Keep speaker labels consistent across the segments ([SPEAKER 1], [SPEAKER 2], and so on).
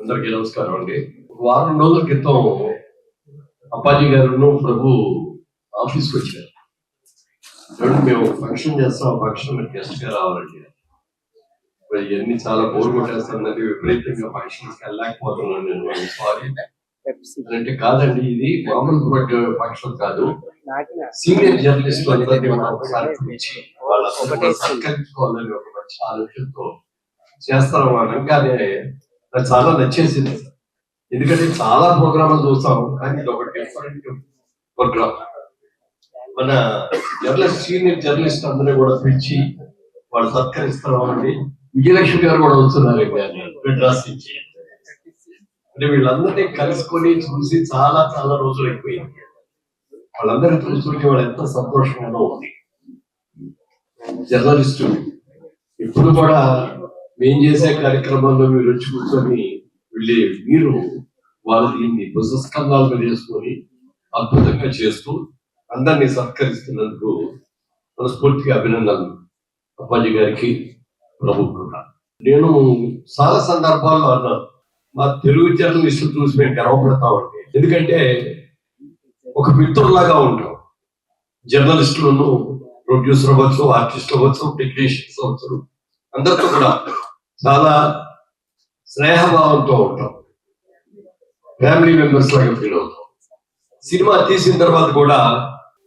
[SPEAKER 1] అందరికీ నమస్కారం అండి. వారం రోజుల క్రితం అప్పాజీ గారు ప్రభు ఆఫీస్కి వచ్చారు. చూడండి మేము ఫంక్షన్ చేస్తాం ఫంక్షన్ గెస్ట్గా రావాలండి. మరి ఇవన్నీ చాలా బోర్ కొట్టేస్తుందండి. విపరీతంగా ఫంక్షన్కి వెళ్ళలేకపోతున్నాను నేను. సారీ అంటే కాదండి ఇది మామూలు ఫంక్షన్ కాదు. సీనియర్ జర్నలిస్ట్ అందరినీ మనం ఒకసారి సత్కరించుకోవాలని ఒక మంచి ఆలోచనతో చేస్తాం అనగానే నాకు చాలా నచ్చేసింది. ఎందుకంటే చాలా ప్రోగ్రాములు చూస్తాం కానీ ఇది ఒక డిఫరెంట్ ప్రోగ్రామ్ మన జర్నలిస్ట్ సీనియర్ జర్నలిస్ట్ అందరూ కూడా పిలిచి వాళ్ళు సత్కరిస్తున్నామండి విజయలక్ష్మి గారు కూడా వస్తున్నారు మెడ్రాస్ నుంచి. అంటే వీళ్ళందరినీ కలుసుకొని చూసి చాలా చాలా రోజులు అయిపోయింది. వాళ్ళందరినీ చూస్తుంటే వాళ్ళు ఎంత సంతోషంగా ఉంది జర్నలిస్టు ఇప్పుడు కూడా మేం చేసే కార్యక్రమాల్లో మీరు వచ్చి కూర్చొని వెళ్ళే మీరు వాళ్ళు దీన్ని పుస్తకంగాల చేసుకొని అద్భుతంగా చేస్తూ అందరినీ సత్కరిస్తున్నందుకు మనస్ఫూర్తిగా అభినందనలు అప్పాజీ గారికి ప్రభు కూడా. నేను చాలా సందర్భాల్లో అన్నాను మా తెలుగు జర్నలిస్టు చూసి మేము గర్వపడతామండి. ఎందుకంటే ఒక మిత్రులాగా ఉంటాం. జర్నలిస్టులను ప్రొడ్యూసర్ అవ్వచ్చు ఆర్టిస్ట్ అవ్వచ్చు టెక్నీషియన్స్ అవ్వచ్చు అందరితో కూడా చాలా స్నేహభావంతో ఉంటాం. ఫ్యామిలీ మెంబర్స్ లాగా ఫీల్ అవుతాం. సినిమా తీసిన తర్వాత కూడా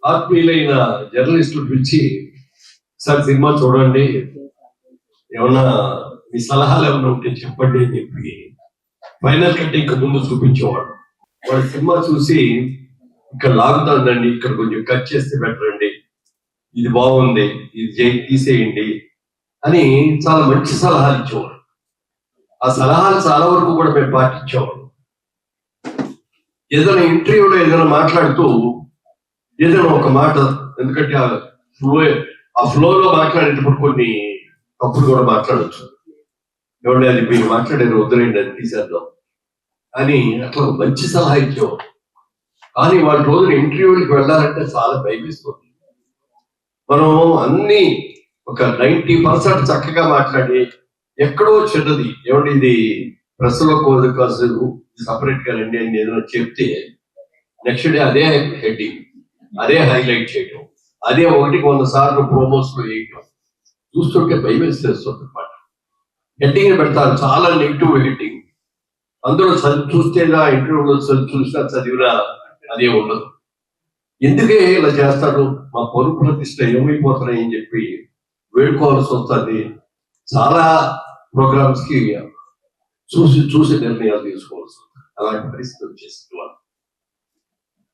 [SPEAKER 1] ఆత్మీయులైన జర్నలిస్టులు పిలిచి సార్ సినిమా చూడండి. ఏమన్నా మీ సలహాలు ఏమైనా ఉంటే చెప్పండి అని చెప్పి ఫైనల్ కంటే ఇంకా ముందు చూపించేవాడు. వాడు సినిమా చూసి ఇక్కడ లాగుతానండి ఇక్కడ కొంచెం కట్ చేస్తే బెటర్ అండి ఇది బాగుంది. ఇది తీసేయండి. అని చాలా మంచి సలహాలు ఇచ్చేవాడు. ఆ సలహాలు చాలా వరకు కూడా మేము పాటించేవాడు ఏదైనా ఇంటర్వ్యూలో ఏదైనా మాట్లాడుతూ ఏదైనా ఒక మాట ఎందుకంటే ఆ ఫ్లో ఆ ఫ్లోలో మాట్లాడేటప్పుడు కొన్ని తప్పులు కూడా మాట్లాడచ్చు. ఎవరి అది మీరు మాట్లాడేది వదిలేండి అది తీసేద్దాం అని అట్లా మంచి సలహా ఇచ్చేవాడు. కానీ వాళ్ళ రోజున ఇంటర్వ్యూలకు వెళ్ళాలంటే చాలా భయపిస్తుంది మనం అన్ని ఒక నైంటీ పర్సెంట్ చక్కగా మాట్లాడి ఎక్కడో చిన్నది. ఏమంటే ఇది? ప్రెస్లో కోదు సపరేట్గా రండి అని ఏదైనా చెప్తే నెక్స్ట్ డే అదే హెడ్డింగ్ అదే హైలైట్ చేయటం అదే ఒకటికి వంద సార్లు ప్రోమోస్లో వేయటం. చూస్తుంటే భయం వేసేస్తుంది అనమాట హెడ్డింగ్ పెడతారు. చాలా నెగిటివ్ హెడ్డింగ్ అందరూ చదివి చూస్తేనా ఇంటర్వ్యూలో చూసినా చదివినా అదే ఉండదు. ఎందుకే ఇలా చేస్తాడు? మా పరుపు ప్రతిష్ట ఏమైపోతున్నాయి అని చెప్పి వేడుకోవాల్సి వస్తుంది. చాలా ప్రోగ్రామ్స్కి చూసి చూసి నిర్ణయాలు తీసుకోవాల్సి వస్తుంది. అలాంటి పరిస్థితి వచ్చేసింది వాళ్ళు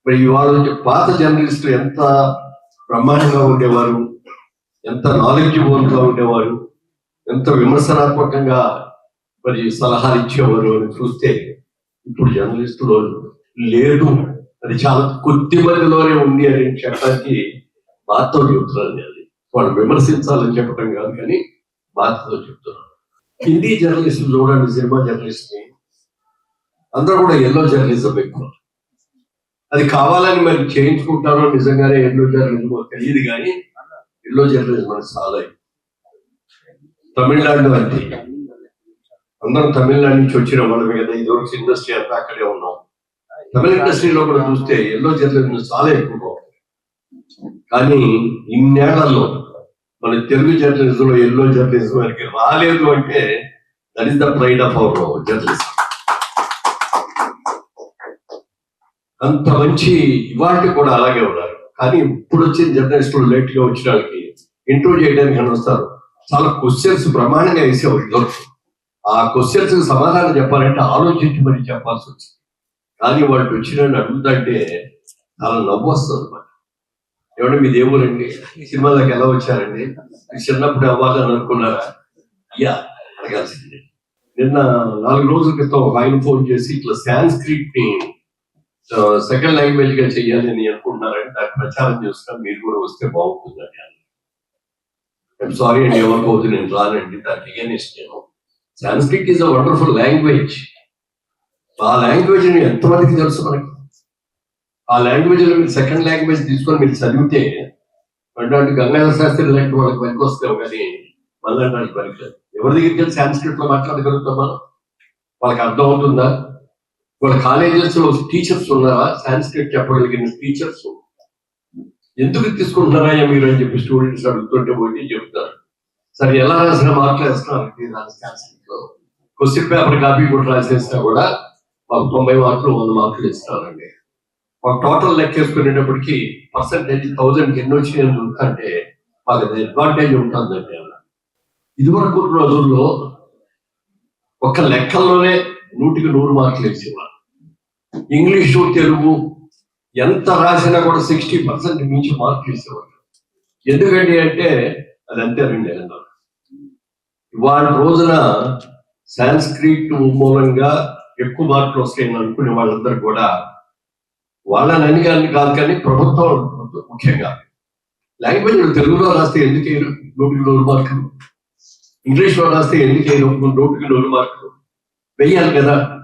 [SPEAKER 1] మరి ఇవాళ పాత జర్నలిస్టులు ఎంత బ్రహ్మాండంగా ఉండేవారు ఎంత నాలెడ్జబుల్గా ఉండేవారు ఎంత విమర్శనాత్మకంగా మరి సలహాలు ఇచ్చేవారు అని చూస్తే ఇప్పుడు జర్నలిస్టులు లేదు అది చాలా కొద్ది మందిలోనే ఉంది అని చెప్పడానికి బాధతో చెబుతున్నాను వాళ్ళు విమర్శించాలని చెప్పడం కాదు కానీ బాధ్యతతో చెప్తున్నాను హిందీ జర్నలిస్టులు చూడండి సినిమా జర్నలిస్ట్ని అందరూ కూడా ఎల్లో జర్నలిజం ఎక్కువ. అది కావాలని మరి చేయించుకుంటారో నిజంగానే ఎల్లో జర్నలిజం తెలియదు కానీ ఎల్లో జర్నలిజం మనకు చాలా తమిళనాడు అంటే అందరం తమిళనాడు నుంచి వచ్చిన వాళ్ళమే కదా ఇదివరకు ఇండస్ట్రీ అంతా అక్కడే ఉన్నాం. తమిళ ఇండస్ట్రీలో కూడా చూస్తే ఎల్లో జర్నలిజం చాలా ఎక్కువ. కానీ ఇన్నేళ్ళలో మన తెలుగు జర్నలిజం లో ఎల్లో జర్నలిజం వారికి రాలేదు అంటే that is the pride of our journalism అంత మంచి ఇవాళకి కూడా అలాగే ఉన్నారు. కానీ ఇప్పుడు వచ్చిన జర్నలిస్టులు లేట్గా వచ్చిన వాళ్ళకి ఇంటర్వ్యూ చేయడానికి అని వస్తారు. చాలా క్వశ్చన్స్ ప్రమాణంగా వేసేవారు ఇదివరకు ఆ క్వశ్చన్స్ సమాధానం చెప్పాలంటే ఆలోచించి మరి చెప్పాల్సి వచ్చింది. కానీ వాళ్ళు వచ్చిన అడుగుతుంటే చాలా నవ్వు వస్తుంది. ఏమంటే మీ దేవుడండి సినిమాలకు ఎలా వచ్చారండి? చిన్నప్పుడు అవ్వాలని అనుకున్నారా? అయ్యా అడగాల్సిందే. నిన్న నాలుగు రోజుల క్రితం ఒక ఆయన ఫోన్ చేసి ఇట్లా సాంస్క్రిట్ని సెకండ్ లాంగ్వేజ్గా చెయ్యాలి అని అనుకుంటున్నారని దాని ప్రచారం చేస్తున్నా మీరు కూడా వస్తే బాగుంటుందని ఐఎమ్ సారీ అండి ఎవరికోవద్దు నేను రానండి. దానికి అగేనిస్ట్ నేను. Sanskrit is a wonderful language ఆ లాంగ్వేజ్ ఎంతమందికి తెలుసు మనకి? ఆ లాంగ్వేజ్లో మీరు సెకండ్ లాంగ్వేజ్ తీసుకొని మీరు చదివితే అటువంటి గంగాధర శాస్త్రి లాంటి వాళ్ళకి పనికి వస్తాం కానీ మళ్ళీ పనికి ఎవరి దగ్గరికి వెళ్ళి సాంస్క్రిట్లో మాట్లాడగలుగుతాం మనం వాళ్ళకి అర్థం అవుతుందా? వాళ్ళ కాలేజెస్లో టీచర్స్ ఉన్నారా? సాంస్క్రిట్ చెప్పగలిగిన టీచర్స్ ఎందుకు తీసుకుంటున్నారా మీరు అని చెప్పి స్టూడెంట్స్ అడుగుతుంటే పోయి చెప్తారు. సరే ఎలా రాసిన మార్కులు వేస్తున్నారు సాంస్క్రిట్లో క్వశ్చన్ పేపర్ కాపీ కూడా రాసేసినా కూడా మాకు తొంభై మార్కులు వంద మార్కులు ఇస్తారండి. ఒక టోటల్ లెక్కేసుకునేటప్పటికి పర్సంటేజ్ థౌజండ్ ఎన్ని వచ్చినాయని చూస్తుంటే మాకు అడ్వాంటేజ్ ఉంటుందండి అలా. ఇదివరకు రోజుల్లో ఒక లెక్కల్లోనే నూటికి నూరు మార్కులు వేసేవారు ఇంగ్లీషు తెలుగు ఎంత రాసినా కూడా సిక్స్టీ పర్సెంట్ మించి మార్కులు ఇచ్చేవారు ఎందుకండి అంటే అది అంతేనండి అన్నారు ఇవాళ రోజున సాంస్క్రిట్ మూలంగా ఎక్కువ మార్కులు వస్తాయని అనుకునే వాళ్ళందరూ కూడా వాళ్ళని అని కానీ కాదు కానీ ప్రభుత్వం ముఖ్యంగా. లాంగ్వేజ్ తెలుగులో రాస్తే ఎందుకు వేయరు నూటికి నూరు మార్కులు. ఇంగ్లీష్లో రాస్తే ఎందుకు వేయరు నూటికి నూరు మార్కులు. వెయ్యాలి కదా.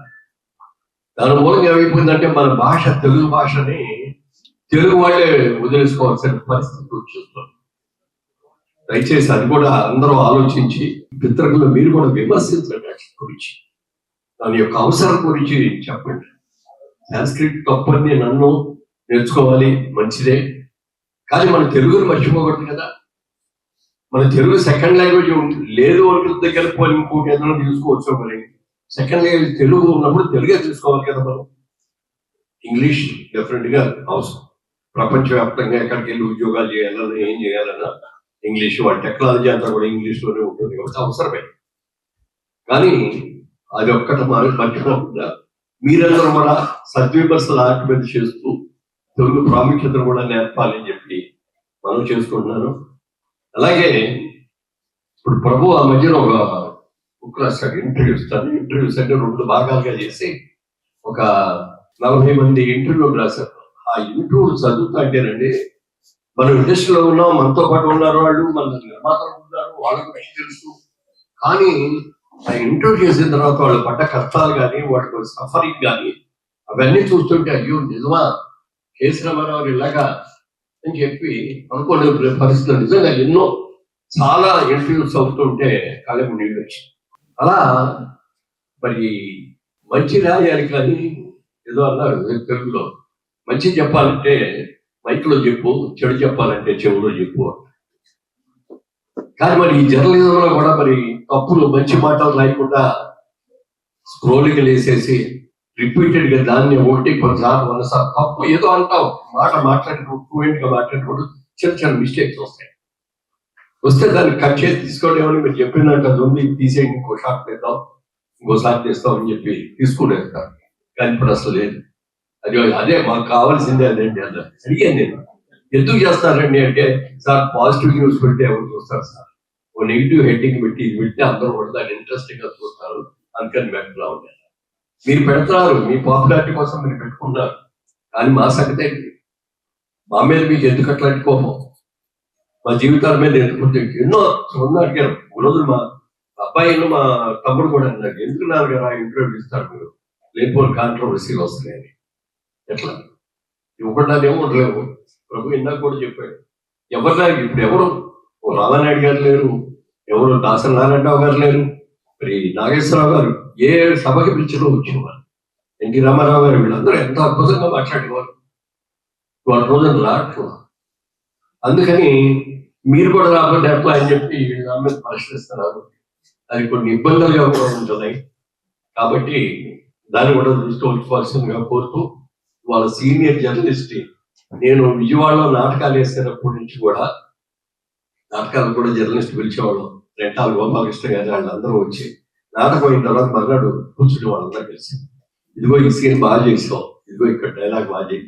[SPEAKER 1] దాని మూలంగా ఏమైపోయిందంటే మన భాష తెలుగు భాషని తెలుగు వాళ్ళే వదిలేసుకోవాల్సిన పరిస్థితి వచ్చేస్తుంది. దయచేసి అది కూడా అందరూ ఆలోచించి పితృకులు మీరు కూడా విమర్శించండి గురించి దాని యొక్క అవసరం గురించి చెప్పండి. సాంస్క్రిట్ తప్పని నన్ను నేర్చుకోవాలి మంచిదే. కానీ మన తెలుగును మర్చిపోకూడదు కదా. మన తెలుగు సెకండ్ లాంగ్వేజ్ లేదు అంటే దగ్గర పోలి ఇంకోటి ఏదైనా తీసుకోవచ్చు మరి. సెకండ్ లాంగ్వేజ్ తెలుగు ఉన్నప్పుడు తెలుగే తీసుకోవాలి కదా మనం. ఇంగ్లీష్ డెఫినెట్గా అవసరం. ప్రపంచవ్యాప్తంగా ఎక్కడికి వెళ్ళి ఉద్యోగాలు చేయాలన్నా ఏం చేయాలన్నా ఇంగ్లీష్ వాళ్ళ టెక్నాలజీ అంతా కూడా ఇంగ్లీష్లోనే ఉంటుంది. కాబట్టి అవసరమే. కానీ అది ఒక్కటి మనం మర్చిపోకుండా మీరందరూ కూడా సద్విమర్శలు ఆర్గ్యుమెంట్ చేస్తూ తెలుగు ప్రాముఖ్యతను కూడా నేర్పాలని చెప్పి మనం చేసుకుంటున్నాను. అలాగే ఇప్పుడు ప్రభు ఆ మధ్యన ఒక బుక్ ఇంటర్వ్యూ ఇస్తాను ఇంటర్వ్యూస్ అంటే రెండు భాగాలుగా చేసి ఒక నలభై మంది ఇంటర్వ్యూ రాశారు. ఆ ఇంటర్వ్యూ చదువుతా అంటేనండి మనం ఇండస్ట్రీలో ఉన్నాం మనతో పాటు ఉన్నారు వాళ్ళు మన నిర్మాతలు ఉన్నారు వాళ్ళకి తెలుసు. కానీ ఆ ఇంటర్వ్యూ చేసిన తర్వాత వాళ్ళు పడ్డ కష్టాలు కానీ వాళ్ళ సఫరింగ్ కానీ అవన్నీ చూస్తుంటే అయ్యో నిజమా? కేసీ రామారావు ఇలాగా అని చెప్పి అనుకోని పరిస్థితులు నిజంగా ఎన్నో చాలా ఇంటర్వ్యూస్ అవుతుంటే కాలేపు నీళ్ళు వచ్చి అలా మరి మంచి రాయాలి కానీ ఏదో అన్నారు తెలుగులో. మంచి చెప్పాలంటే మైక్లో చెప్పు చెడు చెప్పాలంటే చెవులో చెప్పు. కానీ మరి ఈ జర్నలిజంలో కూడా మరి తప్పులు మంచి మాటలు రాయకుండా స్క్రోలింగ్ వేసేసి రిపీటెడ్గా దాన్ని ఒకటి కొన్నిసార్లు వనసార్లు తప్పు ఏదో అంటాం. మాట మాట్లాడినప్పుడు ఫ్లూయెంట్గా మాట్లాడేటప్పుడు చిన్న చిన్న మిస్టేక్స్ వస్తాయి. వస్తే దాన్ని కట్ చేసి తీసుకోవడం ఏమని మీరు చెప్పినట్టు అది ఉంది తీసేయండి ఇంకో షాట్ తీద్దాం ఇంకోసారి చేస్తాం అని చెప్పి తీసుకునే కానీ ఇప్పుడు అసలు లేదు. అది అదే మాకు కావాల్సిందే అదేంటి అన్న. అడిగాను నేను. ఎందుకు చేస్తారండి అంటే సార్ పాజిటివ్ న్యూస్ పెడితే ఎవరు చూస్తారు సార్? ఓ నెగిటివ్ హెడ్డింగ్ పెట్టి ఇది పెడితే అందరూ కూడా దాన్ని ఇంట్రెస్టింగ్గా చూస్తారు. అందుకని పెట్టలా ఉంటాను మీరు పెడతారు మీ పాపులారిటీ కోసం మీరు పెట్టుకున్నారు కానీ మా సంగతి ఏంటి? మా మీద మీకు ఎందుకు అట్లాంటి కోపం? మా జీవితాల మీద ఎందుకు ఎన్నో ఉన్న అడిగారు. రోజు మా అబ్బాయిలు మా తమ్ముడు కూడా అన్నారు ఎందుకు నాన్నగారు ఆ ఇంటర్వ్యూ ఇస్తారు మీరు? లేకపోతే కాంట్రవర్సీలు వస్తున్నాయని. ఎట్లా? ఇవ్వకుండా ఏమో ఉండలేవు ప్రభు ఇందాక కూడా చెప్పాడు ఎవరు ఇప్పుడు ఎవరు? ఓ గారు లేరు ఎవరు దాసరి నారాయణరావు గారు లేరు మరి నాగేశ్వరరావు గారు ఏ సభకి పిలిచినా వచ్చేవారు. ఎన్టీ రామారావు గారు వీళ్ళందరూ ఎంత అద్భుతంగా మాట్లాడేవారు. వాళ్ళ రోజున రావట్లేదు అందుకని మీరు కూడా రాకుండా ఎట్లా అని చెప్పి నా మీద ప్రశ్నిస్తున్నారు అది కొన్ని ఇబ్బందులుగా కూడా ఉంటున్నాయి. కాబట్టి దాన్ని కూడా దృష్టి ఉంచుకోవాల్సిందిగా కోరుతూ వాళ్ళ సీనియర్ జర్నలిస్ట్ నేను విజయవాడలో నాటకాలు వేసేటప్పటి నుంచి కూడా నాటకాలు కూడా జర్నలిస్ట్ పిలిచేవాళ్ళం. రెంటాల గోపాలకృష్ణ గారు వాళ్ళందరూ వచ్చి నాటకం అయిన తర్వాత మర్నాడు కూర్చుని వాళ్ళందరూ కలిసి ఇదిగో ఈ సీన్ బాగా చేసావు. ఇదిగో ఇక్కడ డైలాగ్ బాగా చేయి